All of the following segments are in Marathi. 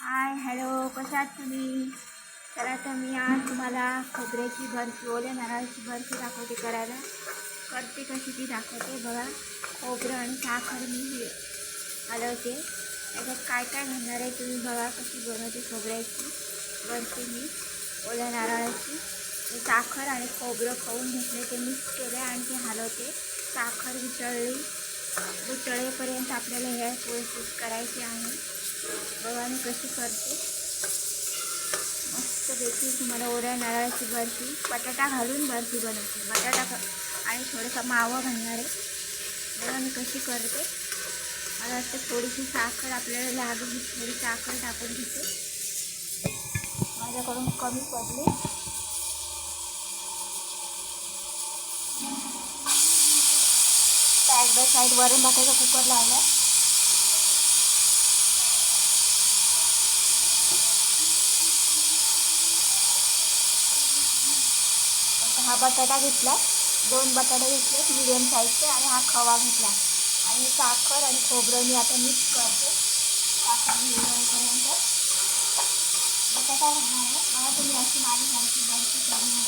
हाय हॅलो कशा आहात तुम्ही? तर तर मी आज तुम्हाला खोबऱ्याची बर्फी ओल्या नारळाची बर्फी दाखवते करायला. करते कशी ती दाखवते बघा. खोबरं आणि साखर मी हलवते. त्याच्यात काय काय घालणार आहे तुम्ही बघा कशी बनवते खोबऱ्याची बर्फी मी ओल्या नारळाची. साखर आणि खोबरं खाऊन घेतले ते मिक्स केले आणि ते हलवते. साखर वितळली वितळेपर्यंत आपल्याला हे प्रोसेस करायची आहे. बघा मी कशी करते? मस्तपैकी तुम्हाला ओऱ्या नारळाची बर्फी बटाटा घालून बर्फी बनवते. बटाटा आणि थोडंसं मावा घालणार आहे. बघा मी कशी करते? मला वाटतं थोडीशी साखर आपल्याला लागेल थोडी साखर टाकून घेते. माझ्याकडून कमी पडली. साईड बाय साईड वरून भाताचा कुकर लावला. हा बटाटा घेतला. दोन बटाटे घेतले मिडियम साईजचे आणि हा खवा घेतला. आणि साखर आणि खोबरं मी आता मिक्स करते. साखर विरघळेपर्यंत बटाटा आहे. मला तुम्ही अशी माझी माहिती बर्फी करून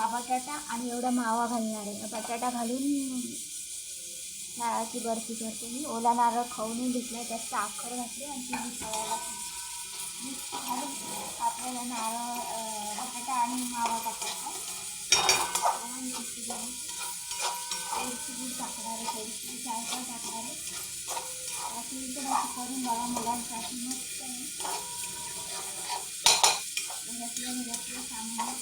हा बटाटा आणि एवढा मावा घालणार आहे. बटाटा घालून नारळाची बर्फी करते मी. ओला नारळ खाऊन घेतला त्यात साखर घातली आणि ती मिसळायला घालून आपल्याला नारळ बटाटा आणि मावा टाकायचा आणि टाकणार आहे. थोडीशी जायफळ टाकणार आहे. तुम्ही पण असं करून बघा मुलांसाठी मस्त आहे. घरातल्या घरातलं सामान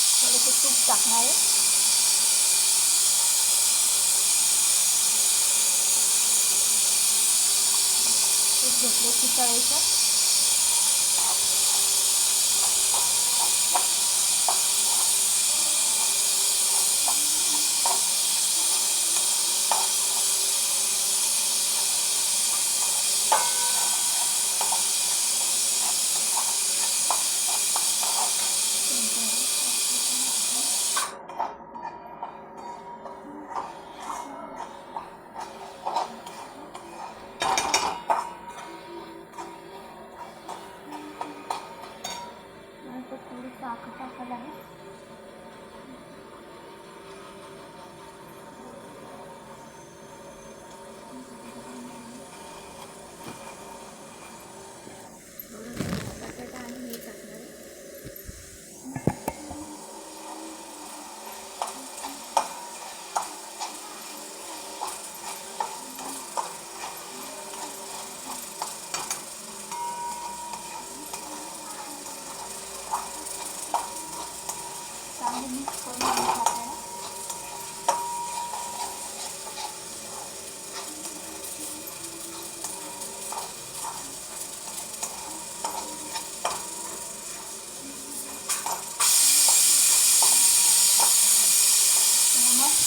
थोडंसं तूप टाकणार आहे तूप घेतले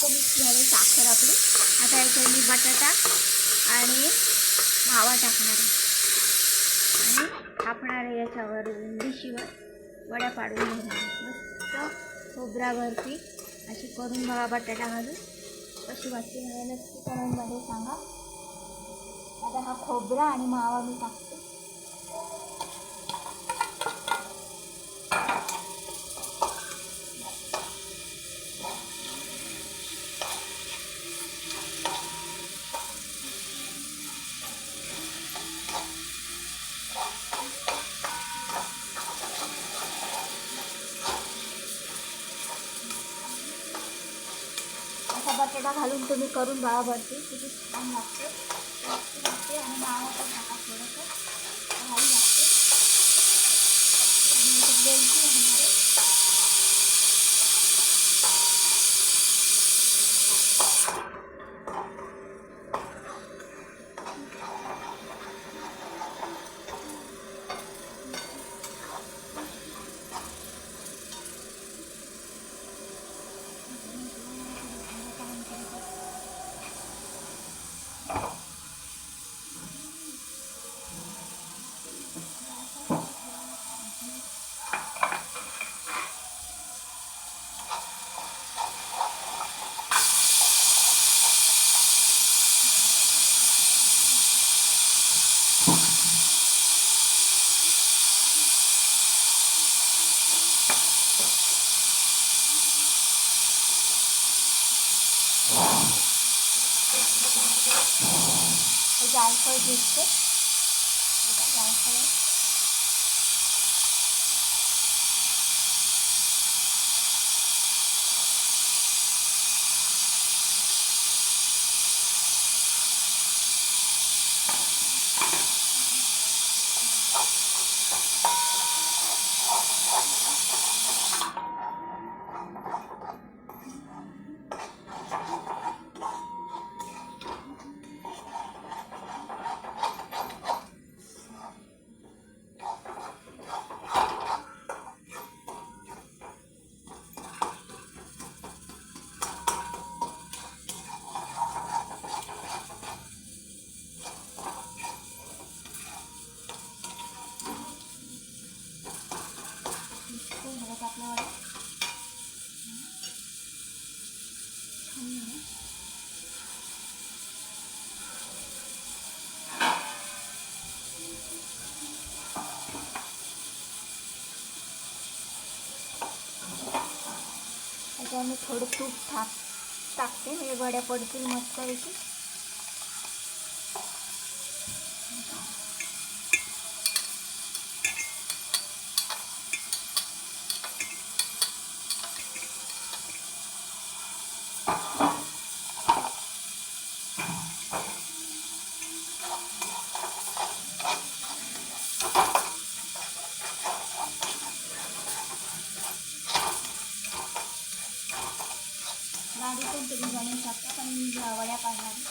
मिक्स झाली साखर आपली. आता याच्यात मी बटाटा आणि मावा टाकणार आहे. आणि थापणार आहे याच्यावर डिशीवर. वड्या पाडून घेणार मस्त खोबऱ्यावरती अशी करून बघा बटाटा घालून कशी वाटते मला नक्की बघा सांगा. आता हा खोबरा आणि मावा मी टाकते. कांदा घालून तुम्ही करून बघा भरती. किती छान लागते. टेस्टी लागते आणि मावा पण टाका थोडंसं भारी लागते हे जायफळ दिसते बघा, जायफळ आहे. दिसते त्याच्यावर मी थोडं तूप टाक टाकते म्हणजे वड्या पडतील मस्त पैकी गाडी पण तुम्ही बनवू शकता पण मी वड्या पाडणार आहे.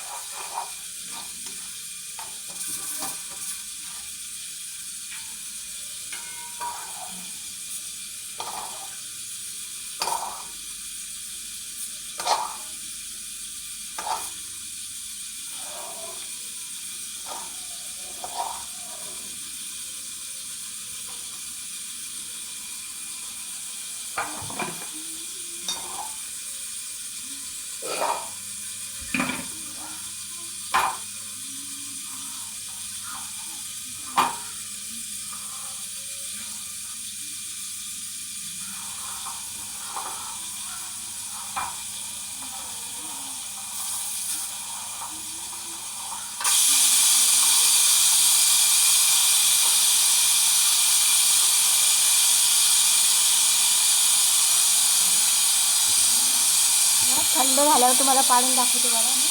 जरा थंड झाल्यावर तुम्हाला पाडून दाखवते बघा मी.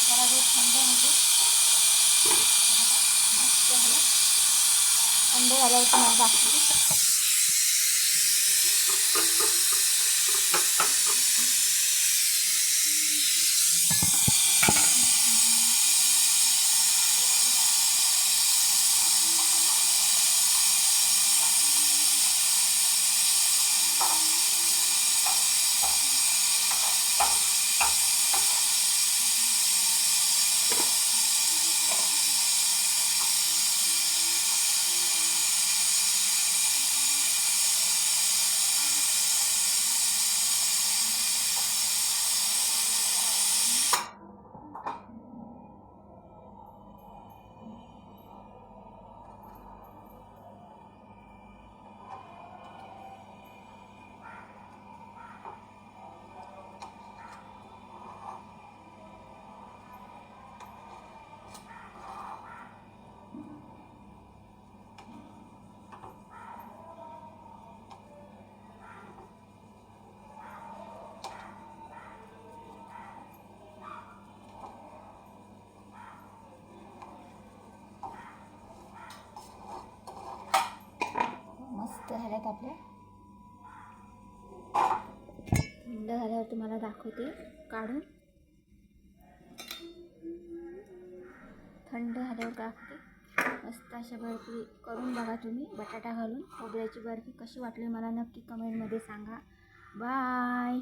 जरा वेळ थंड होते. मस्त झालं थंड झाल्यावर तुम्हाला दाखवते. झाल्यात आपल्या. थंड झाल्यावर तुम्हाला दाखवते काढून. थंड झाल्यावर दाखवते. मस्त अशा बर्फी करून बघा तुम्ही बटाटा घालून. खोबऱ्याची बर्फी कशी वाटली मला नक्की कमेंटमध्ये सांगा. बाय